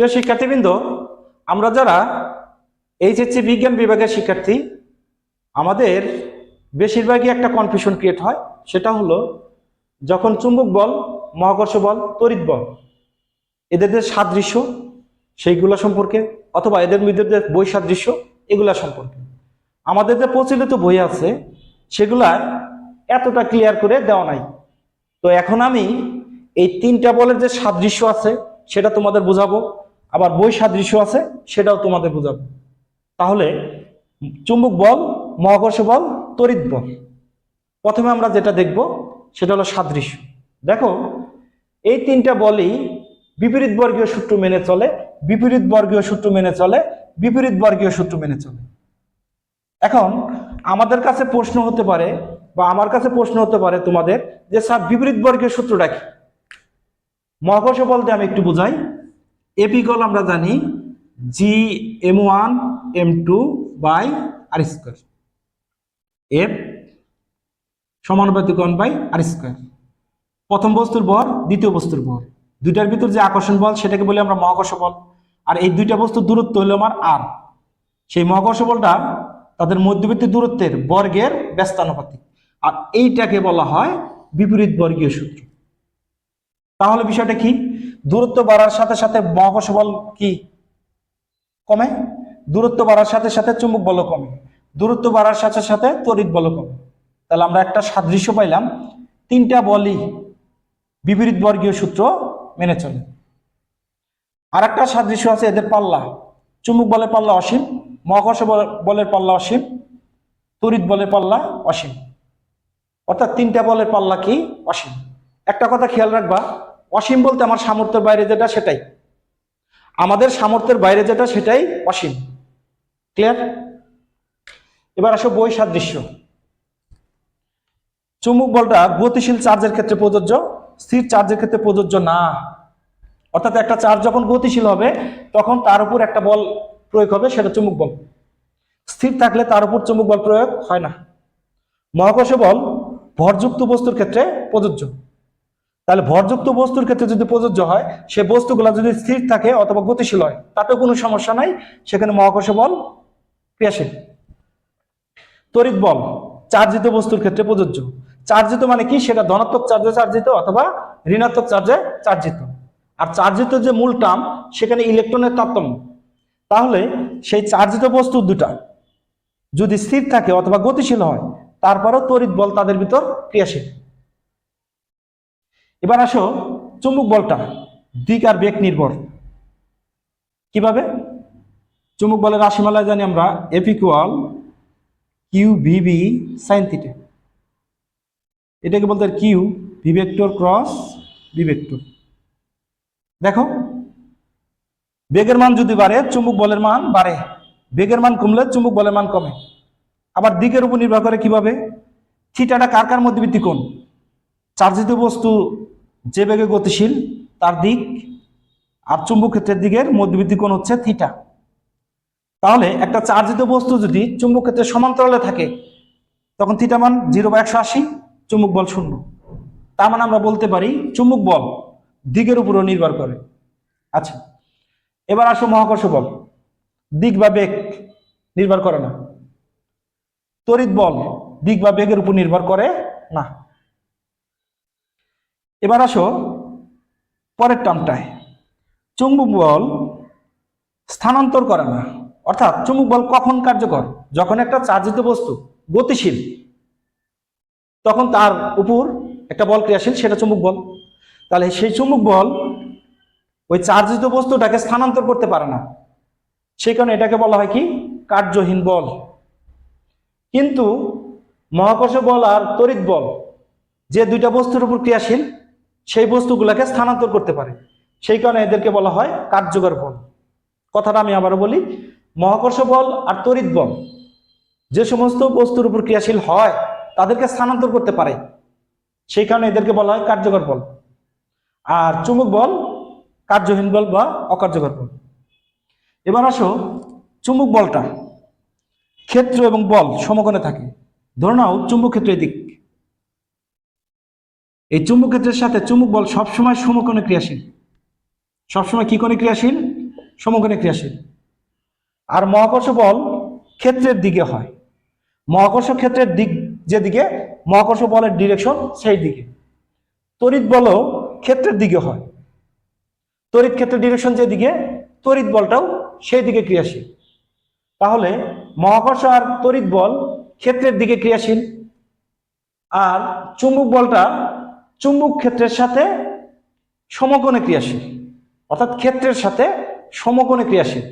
প্রিয় শিক্ষার্থীবৃন্দ, আমরা যারা এইচএসসি বিজ্ঞান বিভাগের শিক্ষার্থী, আমাদের বেশিরভাগই একটা কনফিউশন ক্রিয়েট হয়। সেটা হলো, যখন চুম্বক বল, মহাকর্ষ বল, তড়িৎ বল, এদের যে সাদৃশ্য, সেইগুলো সম্পর্কে, অথবা এদের মধ্যে যে বৈসাদৃশ্য, এগুলা সম্পর্কে। আমাদের যে প্রচলিত বই আছে, সেগুলা এতটা ক্লিয়ার করে দেওয়া নাই। তো এখন আমি এই তিনটা বলের যে সাদৃশ্য আছে, সেটা তোমাদের বোঝাবো। আবার বই সাদৃশ্য আছে, সেটাও তোমাদের বোঝাবো। তাহলে চুম্বক বল, মহাকর্ষ বল, তড়িৎ বল। প্রথমে আমরা যেটা দেখব, সেটা হলো সাদৃশ্য। দেখো, এই তিনটা বলই বিপরীত বর্গীয় সূত্র মেনে চলে, বিপরীত বর্গীয় সূত্র মেনে চলে, বিপরীত বর্গীয় সূত্র মেনে চলে। এখন আমাদের কাছে প্রশ্ন হতে পারে, বা আমার কাছে প্রশ্ন হতে পারে তোমাদের, যে স্যার, বিপরীত বর্গীয় সূত্রটা কি? মহাকর্ষ বলতে আমি একটু বুঝাই। এপিকল আমরা জানি G M one M two by R square F সমানুপাতিক ওয়ান বাই আর স্কোয়ার প্রথম বস্তুর ভর দ্বিতীয় বস্তুর ভর দুইটার ভিতর যে আকর্ষণ বল, সেটাকে বলি আমরা মহাকর্ষ বল। আর এই দুইটা বস্তুর দূরত্ব হলো আমার আর সেই মহাকর্ষ বলটা তাদের মধ্যবর্তী দূরত্বের বর্গের ব্যস্তানুপাতিক। আর এইটাকে বলা হয় বিপরীত বর্গীয় সূত্র। তাহলে বিষয়টা কি? দূরত্ব বাড়ার সাথে সাথে মহাকর্ষ বল কি? কমে। দূরত্ব বাড়ার সাথে সাথে চুম্বক বল কমে। দূরত্ব বাড়ার সাথে সাথে তড়িৎ বল কমে। তাহলে আমরা একটা সাদৃশ্য পাইলাম। তিনটা বলই বিপরীত বর্গীয় সূত্র মেনে চলে। আর একটা সাদৃশ্য আছে এদের পাল্লা। চুম্বক বলের পাল্লা অসীম মহাকর্ষ বল- বলের পাল্লা অসীম, তড়িৎ বলের পাল্লা অসীম। অর্থাৎ তিনটা বলের পাল্লা কি? অসীম। একটা কথা খেয়াল রাখবা অসীম বলতে আমার সামর্থ্যের বাইরে যেটা, সেটাই। আমাদের সামর্থ্যের বাইরে যেটা, সেটাই অসীম। ক্লিয়ার এবার আসো বই সাদৃশ্য। চুম্বক বলটা গতিশীল চার্জের ক্ষেত্রে প্রযোজ্য, স্থির চার্জের ক্ষেত্রে প্রযোজ্য না। অর্থাৎ একটা চার্জ যখন গতিশীল হবে, তখন তার উপর একটা বল প্রয়োগ হবে, সেটা চুম্বক বল। স্থির থাকলে তার উপর চুম্বক বল প্রয়োগ হয় না। মহাকর্ষ বল ভরযুক্ত বস্তুর ক্ষেত্রে প্রযোজ্য। তাহলে ভরযুক্ত বস্তুর ক্ষেত্রে যদি প্রযোজ্য হয়, সে বস্তুগুলো যদি স্থির থাকে অথবা গতিশীল হয়, তাতেও কোনো সমস্যা নাই। সেখানে মহাকর্ষ বল ক্রিয়াশীল। তড়িৎ বল চার্জিত বস্তুর ক্ষেত্রে প্রযোজ্য। চার্জিত মানে কি? সেটা ধনাত্মক চার্জে চার্জিত অথবা ঋণাত্মক চার্জে চার্জিত। আর চার্জিত যে মূল টার্ম, সেখানে ইলেকট্রনের তারতম্য। তাহলে সেই চার্জিত বস্তু দুটা যদি স্থির থাকে অথবা গতিশীল হয়, তারপরেও তড়িৎ বল তাদের ভিতর ক্রিয়াশীল। এবার আসো চুম্বক বলটা, দিক আর বেগ নির্ভর। কীভাবে? চুম্বক বলের রাশিমালায় জানি আমরা F equal Q V B sine theta এটাকে বলতে Q V vector cross B vector দেখো, বেগের মান যদি বাড়ে, চুম্বক বলের মান বাড়ে। বেগের মান কমলে চুম্বক বলের মান কমে। আবার দিকের উপর নির্ভর করে কীভাবে? থিটাটা কার কার মধ্যবর্তী কোণ চার্জিত বস্তু যে বেগে গতিশীল, তার দিক আর চুম্বক ক্ষেত্রের দিকের মধ্যবর্তী কোণ হচ্ছে থিটা তাহলে একটা চার্জিত বস্তু যদি চুম্বক ক্ষেত্রে সমান্তরালে থাকে, তখন থিটা মান জিরো বা একশো আশি, চুম্বক বল শূন্য। তার মানে আমরা বলতে পারি চুম্বক বল দিকের উপরও নির্ভর করে। আচ্ছা এবার আসো মহাকর্ষ বল। দিক বা বেগ নির্ভর করে না। তড়িৎ বল দিক বা বেগের উপর নির্ভর করে না। এবার আসো পরের টার্মটায় চুম্বক বল স্থানান্তর করে না। অর্থাৎ চুম্বক বল কখন কার্যকর? যখন একটা চার্জিত বস্তু গতিশীল, তখন তার উপর একটা বল ক্রিয়াশীল, সেটা চুম্বক বল। তাহলে সেই চুম্বক বল ওই চার্জিত বস্তুটাকে স্থানান্তর করতে পারে না। সেই কারণে এটাকে বলা হয় কি? কার্যহীন বল। কিন্তু মহাকর্ষ বল আর তড়িৎ বল, যে দুইটা বস্তুর উপর ক্রিয়াশীল সেই বস্তুগুলোকে স্থানান্তর করতে পারে। সেই কারণে এদেরকে বলা হয় কার্যকর বল। কথাটা আমি আবারও বলি, মহাকর্ষ বল আর তড়িৎ বল যে সমস্ত বস্তুর উপর ক্রিয়াশীল হয়, তাদেরকে স্থানান্তর করতে পারে। সেই কারণে এদেরকে বলা হয় কার্যকর বল। আর চুম্বক বল কার্যহীন বল বা অকার্যকর বল। এবার আসো চুম্বক বলটা। ক্ষেত্র এবং বল সমকোণে থাকে। ধরে নাও চুম্বক ক্ষেত্র এদিক এই চুম্বক ক্ষেত্রের সাথে চুম্বক বল সবসময় সমকোণে ক্রিয়াশীল। সবসময় কি কোণে ক্রিয়াশীল? সমকোণে ক্রিয়াশীল। আর মহাকর্ষ বল ক্ষেত্রের দিকে হয়। মহাকর্ষ ক্ষেত্রের দিক যেদিকে, মহাকর্ষ বলের ডিরেকশন সেই দিকে তড়িৎ বলও ক্ষেত্রের দিকে হয়। তড়িৎ ক্ষেত্রের ডিরেকশন যেদিকে, তড়িৎ বলটাও সেই দিকে ক্রিয়াশীল। তাহলে মহাকর্ষ আর তড়িৎ বল ক্ষেত্রের দিকে ক্রিয়াশীল। আর চুম্বক বলটা চুম্বক ক্ষেত্রের সাথে সমকোণে ক্রিয়াশীল। অর্থাৎ ক্ষেত্রের সাথে সমকোণে ক্রিয়াশীল।